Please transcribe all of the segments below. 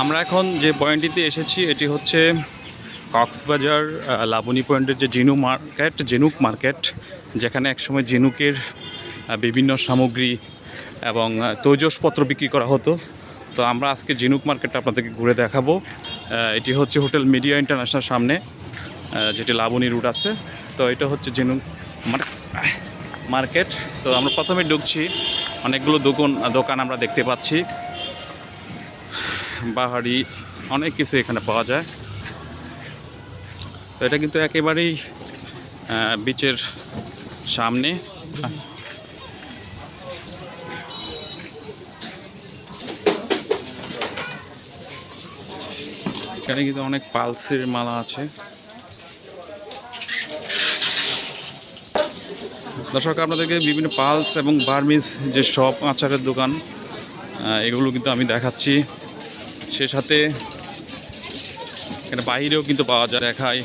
আমরা এখন যে পয়েন্টটিতে এসেছি, এটি হচ্ছে কক্সবাজার লাবণী পয়েন্টের যে জিনু মার্কেট, জিনুক মার্কেট, যেখানে একসময় জিনুকের বিভিন্ন সামগ্রী এবং তৈজসপত্র বিক্রি করা হতো। তো আমরা আজকে জিনুক মার্কেটটা আপনাদেরকে ঘুরে দেখাবো। এটি হচ্ছে হোটেল মিডিয়া ইন্টারন্যাশনাল সামনে যেটি লাবণী রুট আছে। তো এটা হচ্ছে জিনুক মার- মার্কেট। তো আমরা প্রথমে ঢুকছি, অনেকগুলো দোকান দোকান আমরা দেখতে পাচ্ছি। বাহারি, অনেক কিছু এখানে পাওয়া যায়। তো এটা কিন্তু একেবারেই বিচের সামনে। এখানে কিন্তু অনেক পালসের মালা আছে। দর্শক, আপনাদেরকে বিভিন্ন পালস এবং বার্মিস যে সব আচারের দোকান এগুলো কিন্তু আমি দেখাচ্ছি। সে সাথে এখানে বাইরেও কিন্তু পাওয়া যায়, দেখায়।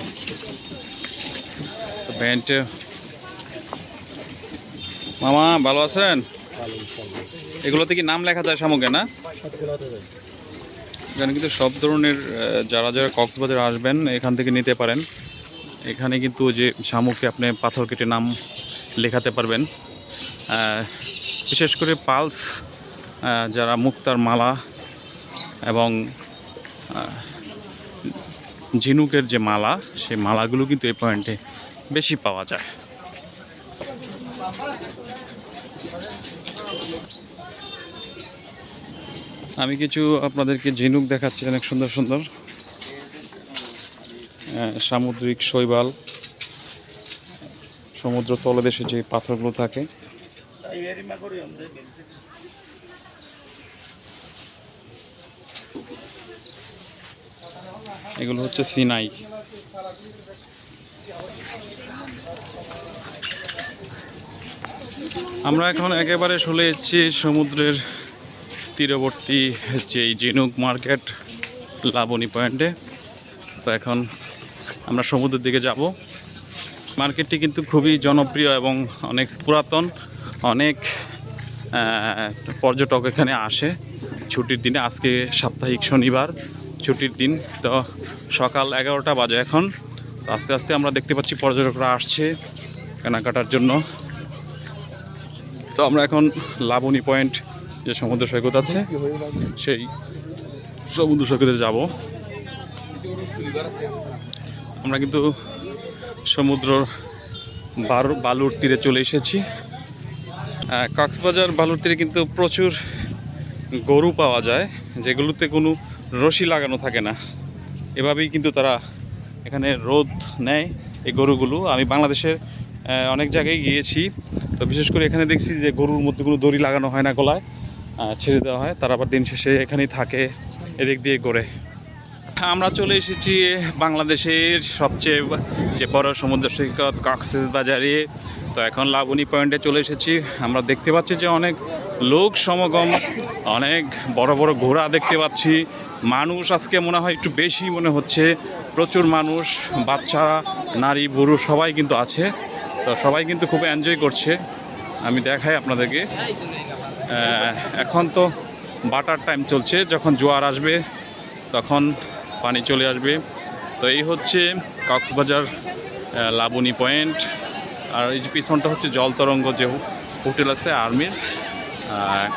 ব্যান্ড, মামা, ভালো আছেন? এগুলোতে কি নাম লেখা যায় সামগ্রী, না? এখানে কিন্তু সব ধরনের যারা যারা কক্সবাজার আসবেন, এখান থেকে নিতে পারেন। এখানে কিন্তু যে শামুকে আপনি পাথর কেটে নাম লেখাতে পারবেন। বিশেষ করে পালস যারা মুক্তার মালা এবং ঝিনুকের যে মালা, সেই মালাগুলো কিন্তু এই পয়েন্টে বেশি পাওয়া যায়। আমি কিছু আপনাদেরকে ঝিনুক দেখাচ্ছি, অনেক সুন্দর সুন্দর। সামুদ্রিক শৈবাল। সমুদ্র তলদেশে যে পাথরগুলো থাকে। এগুলো হচ্ছে সিনাই। আমরা এখন একেবারে চলে এসেছি সমুদ্রের তীরবর্তী যেই জিনুক মার্কেট, লাবণী পয়েন্টে। তো এখন আমরা সমুদ্রের দিকে যাব। মার্কেটটি কিন্তু খুবই জনপ্রিয় এবং অনেক পুরাতন, অনেক পর্যটক এখানে আসে। ছুটির দিনে, আজকে সাপ্তাহিক শনিবার। ছুটির দিন তো সকাল এগারোটা বাজে এখন। আস্তে আস্তে আমরা দেখতে পাচ্ছি পর্যটকরা আসছে কেনাকাটার জন্য। তো আমরা এখন লাবণী পয়েন্ট যে সমুদ্র সৈকত আছে, সেই সমুদ্র সৈকতে যাব। আমরা কিন্তু সমুদ্র বালুর তীরে চলে এসেছি। কক্সবাজার বালুর তীরে কিন্তু প্রচুর গরু পাওয়া যায়, যেগুলোতে কোনো রশি লাগানো থাকে না। এভাবেই কিন্তু তারা এখানে রোদ নেয় এই গরুগুলো। আমি বাংলাদেশের অনেক জায়গায় গিয়েছি। তো বিশেষ করে এখানে দেখছি যে গরুর মধ্যে কোনো দড়ি লাগানো হয় না গলায় ছেড়ে দেওয়া হয়। তারা আবার দিন শেষে এখানেই থাকে, এদিক দিয়ে করে আমরা চলে এসেছি বাংলাদেশের সবচেয়ে যে বড় সমুদ্র সৈকত কক্সেস বাজারে। তো এখন লাবণী পয়েন্টে চলে এসেছি। আমরা দেখতে পাচ্ছি যে অনেক লোক সমাগম, অনেক বড় বড় ঘোড়া দেখতে পাচ্ছি। মানুষ আজকে মনে হয় একটু বেশি মনে হচ্ছে। প্রচুর মানুষ বাচ্চারা নারী, বুড়ো সবাই কিন্তু আছে। তো সবাই কিন্তু খুব এনজয় করছে। আমি দেখাই আপনাদেরকে। এখন তো বাটার টাইম চলছে। যখন জোয়ার আসবে, তখন পানি চলে আসবে। তো এই হচ্ছে কক্সবাজার লাবণী পয়েন্ট। আর এই যে পিছনটা হচ্ছে জল তরঙ্গ যে হোটেল আছে, আর্মির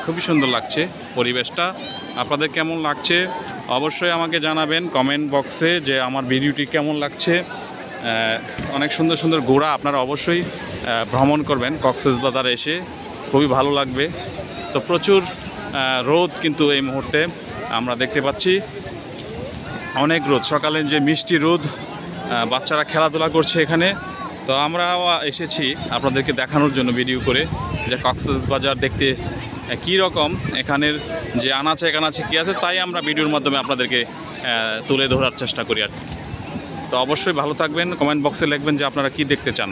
খুবই সুন্দর লাগছে পরিবেশটা। আপনাদের কেমন লাগছে? অবশ্যই আমাকে জানাবেন কমেন্ট বক্সে যে আমার ভিডিওটি কেমন লাগছে। অনেক সুন্দর সুন্দর ঘোড়া আপনারা অবশ্যই ভ্রমণ করবেন কক্সবাজারে এসে, খুবই ভালো লাগবে। তো প্রচুর রোদ কিন্তু এই মুহূর্তে আমরা দেখতে পাচ্ছি। অনেক রোদ। সকালের যে মিষ্টি রোদ বাচ্চারা খেলাধুলা করছে এখানে। তো আমরাও এসেছি আপনাদেরকে দেখানোর জন্য ভিডিও করে। যে কক্সেস বাজার দেখতে কী রকম? এখানের যে আনাচে কানাচে কী আছে, তাই আমরা ভিডিওর মাধ্যমে আপনাদেরকে তুলে ধরার চেষ্টা করি আর। তো অবশ্যই ভালো থাকবেন কমেন্ট বক্সে লিখবেন যে আপনারা কি দেখতে চান।